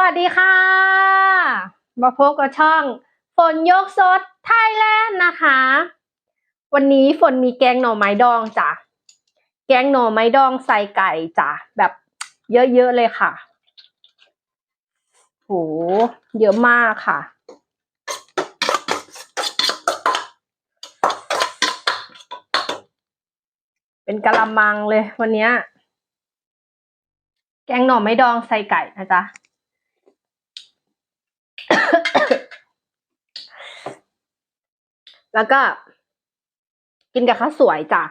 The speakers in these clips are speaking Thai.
วัสดีค่ะ มาพบกับช่องฝนยกสดไทยแลนด์นะคะ วันนี้ฝนมีแกงหน่อไม้ดองจ้ะ แกงหน่อไม้ดองใส่ไก่จ้ะ แบบเยอะๆเลยค่ะ โห เยอะมากค่ะ เป็นกะละมังเลยวันนี้ แกงหน่อไม้ดองใส่ไก่นะจ๊ะ แล้วก็ กินกับข้าวสวยจ้ะ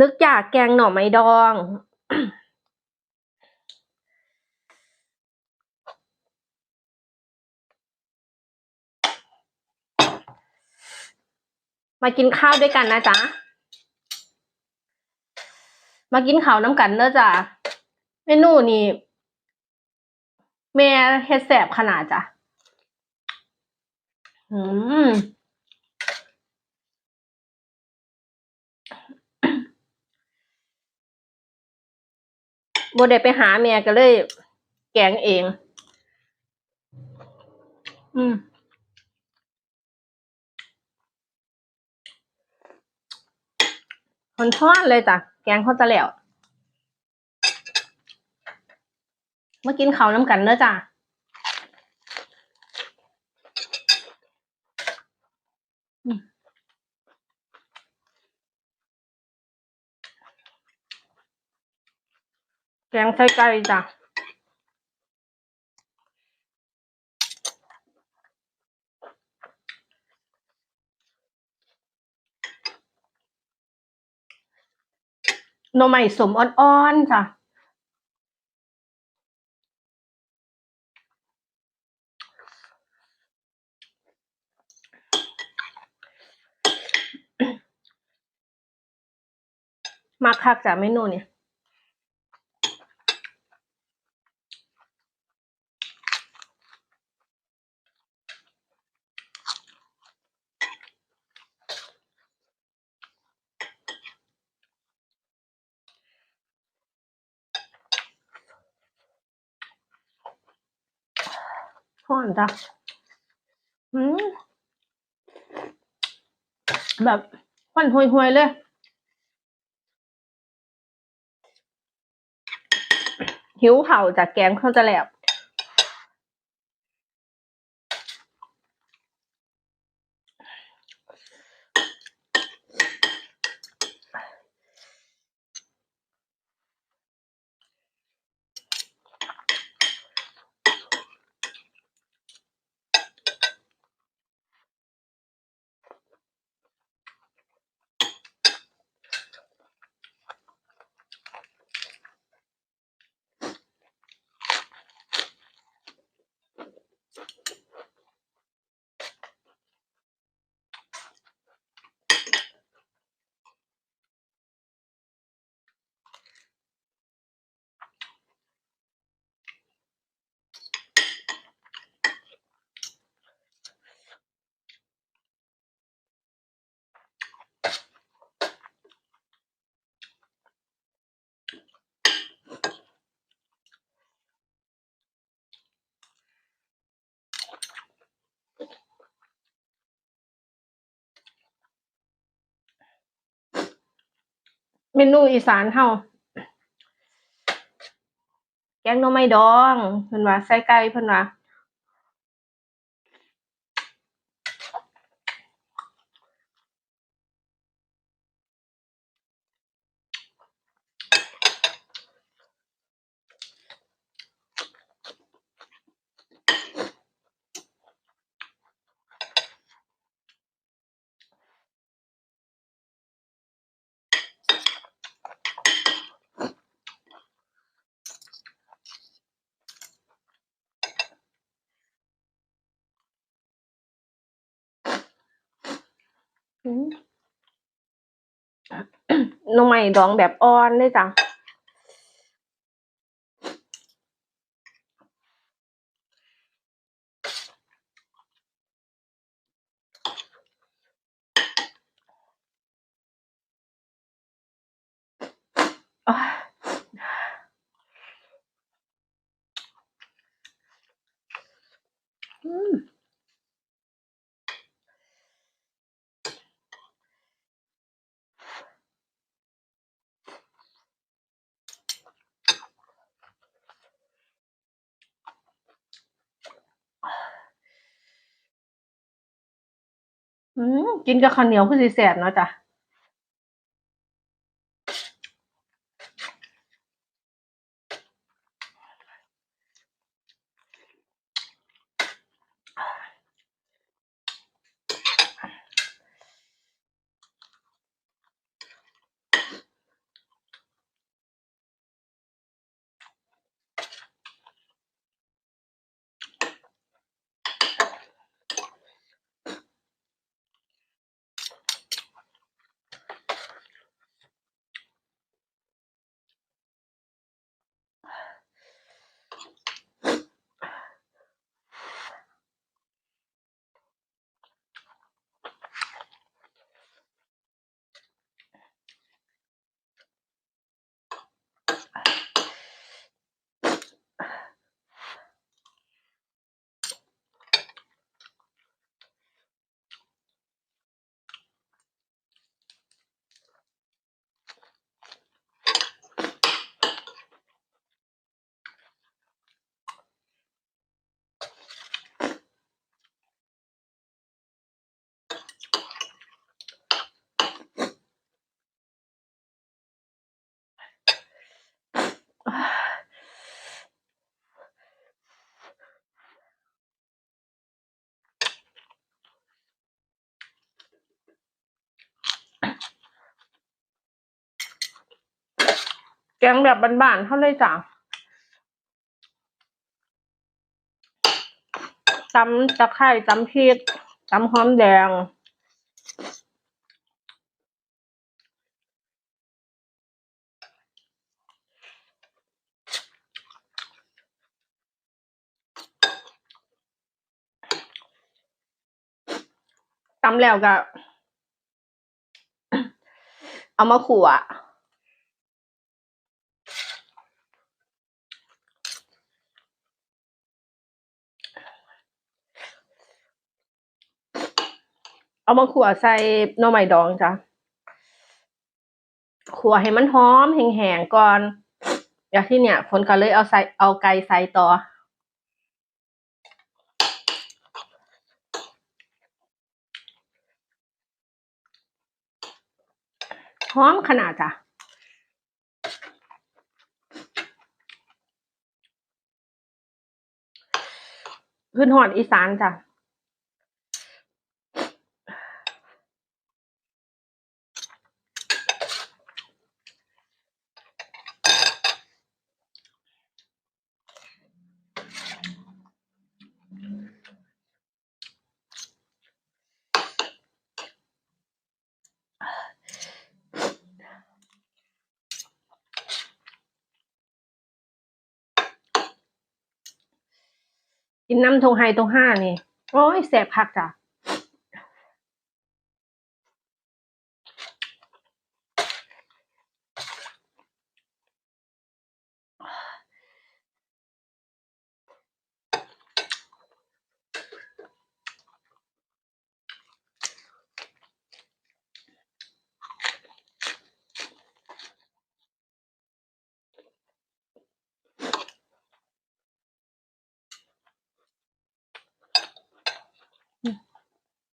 นึกอยากแกงหน่อไม้ดอง มากินข้าวด้วยกันนะจ๊ะ มากินข้าวน้ำกันเนอะจ้ะเมนูนี่ แม่เฮ็ดแสบขนาดจ้ะอืมโบได้ไปหาแม่ก็เลย แกงเอง อืมคนทอดเลยจ้ะ แกงเขาจะแล้ว มากินข้าวน้ำกันเนอะจ้ะแกงไส้ไก่จ้ะหน่อไม้สมอ่อนๆจ้ะ มาคักจ้ะเมนูเนี่ยหอนจ้ะอืมแบบควันห่วยๆเลย หิวเข่าจากแกงเขาจะแหลบ เมนูอีสานเฮาแกงหน่อไม้ดองเพิ่นว่าใส่ไก่เพิ่นว่า น้องใหม่ดองแบบอ่อนเลยจังอืม อืม กินกับข้าวเหนียวคือสิแสบเนาะจ้ะ กงแบบบานๆเท่าเลยจ้ะตำตะไคร้ตำพริกตำหอมแดง ตำแล้วก็เอามาขั่ว เอามาขั่วใส่หน่อไม้ดองจ้ะขั่วให้มันหอมแห้งๆก่อนอย่างที่เนี่ยฝนก็เลยเอาใส่เอาไก่ใส่ต่อหอมขนาดจ้ะขึ้นหอดอีสานจ้ะ กินน้ำทงไฮทงห้านี่ โอ้ยแสบคักจ้ะ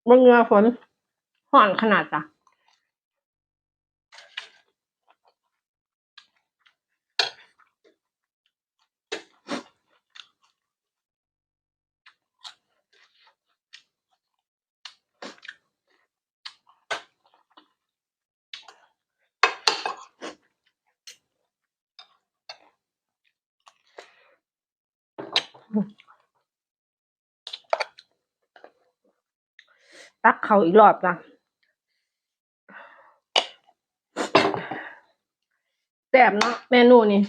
บนเรือฝนห่อนขนาดจ้ะ ตักเขาอีกรอบจ้ะแซ่บเนาะเมนูนี้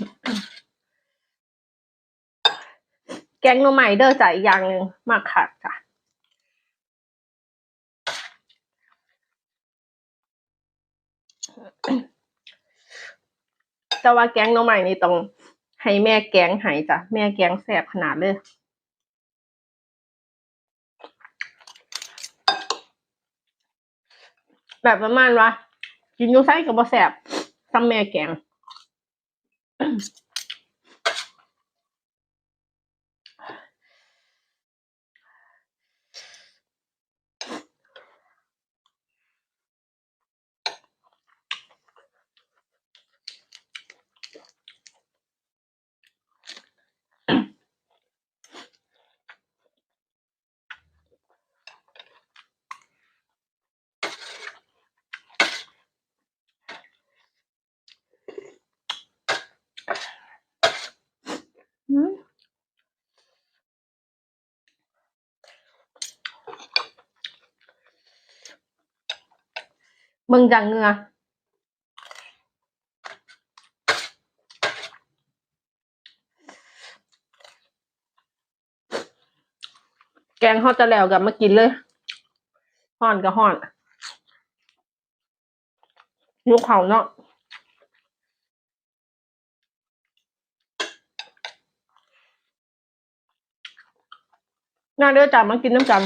แกงหน่อไม้เด้อจ้ะอีกอย่างหนึ่งมากค่ะจ้ะแต่ว่าแกงหน่อไม้นี่ต้องให้แม่แกงให้จ้ะแม่แกงแซ่บขนาดเลย แบบประมาณว่ากินยูไซกับบะแสบซ้ำแม่แกง อืม มึงจังเงือแกงฮอตจะแล้วกับมากินเลยห่อนกับห่อนยุกเขาเนาะน่าเด้อจ้ามากินน้ำกัน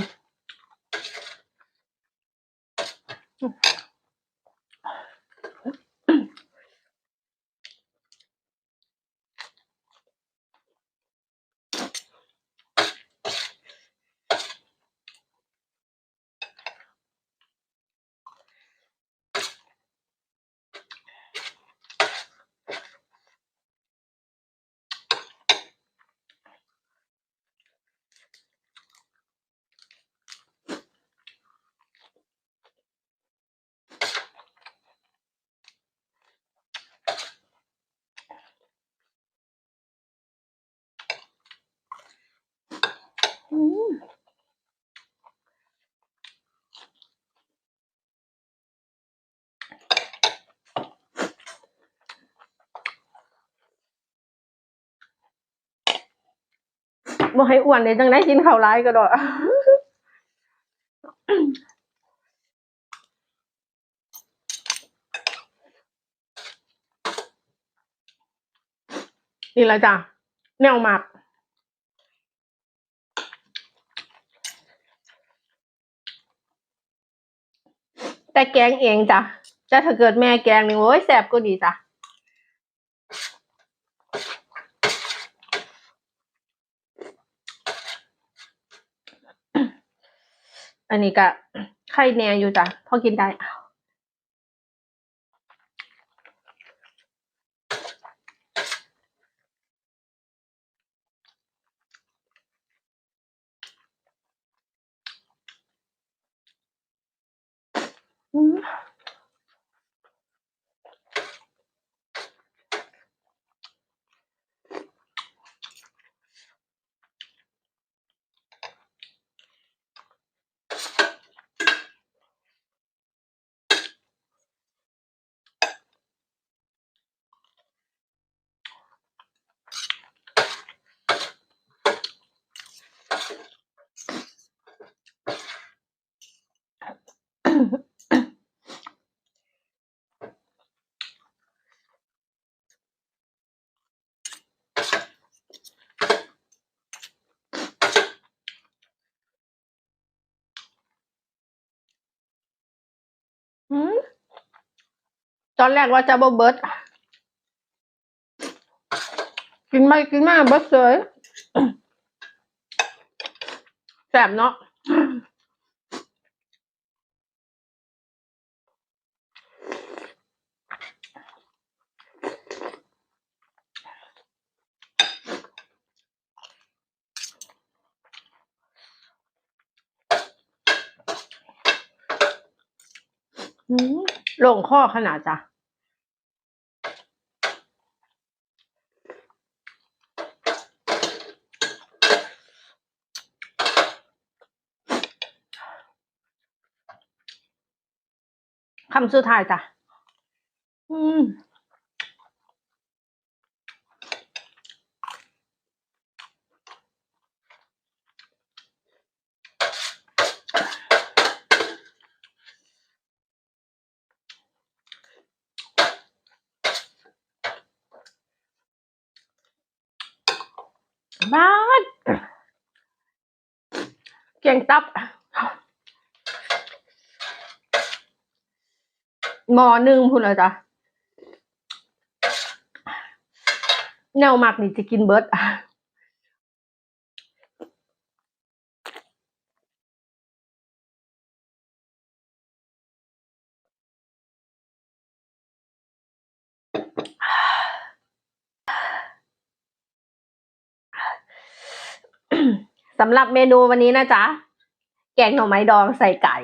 อืม บ่ให้อ้วนเลยจังได้กินข้าวร้ายก็ดอกนี่ละจ้ะแนวหมักแต่แกงเองจ้ะแต่ถ้าเกิดแม่แกงนี่โอ้ยแสบก็ดีจ้ะ อันนี้ก็ไข่แหนอยู่จ้ะพอกินได้ อืมอืม ตอนแรกว่าจะบ่เบิดกินไปกินมาเบิดเลยแสบเนาะอืมโล่งข้อขนาดจ้ะ คำสุดท้ายจ้ะ อืมบ้านเกียงตับ หมอหนึ่งพูดเลยจ้ะแนวมักนี่จะกินเบิร์ดสำหรับเมนูวันนี้นะจ๊ะ แกงหน่อไม้ดองใส่ไก่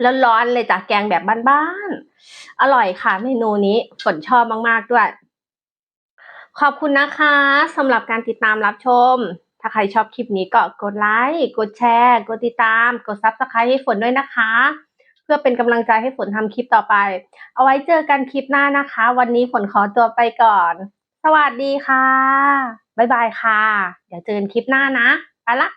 แล้วร้อนเลยจ้ะแกงแบบบ้านๆ อร่อยค่ะ เมนูนี้ฝนชอบมากๆด้วย ขอบคุณนะคะสำหรับการติดตามรับชม ถ้าใครชอบคลิปนี้ก็กดไลค์กดแชร์ กดติดตาม กดซับสไครต์ให้ฝนด้วยนะคะ เพื่อเป็นกำลังใจให้ฝนทำคลิปต่อไป เอาไว้เจอกันคลิปหน้านะคะ วันนี้ฝนขอตัวไปก่อน สวัสดีค่ะบ๊ายบายค่ะ เดี๋ยวเจอกันคลิปหน้านะไปละ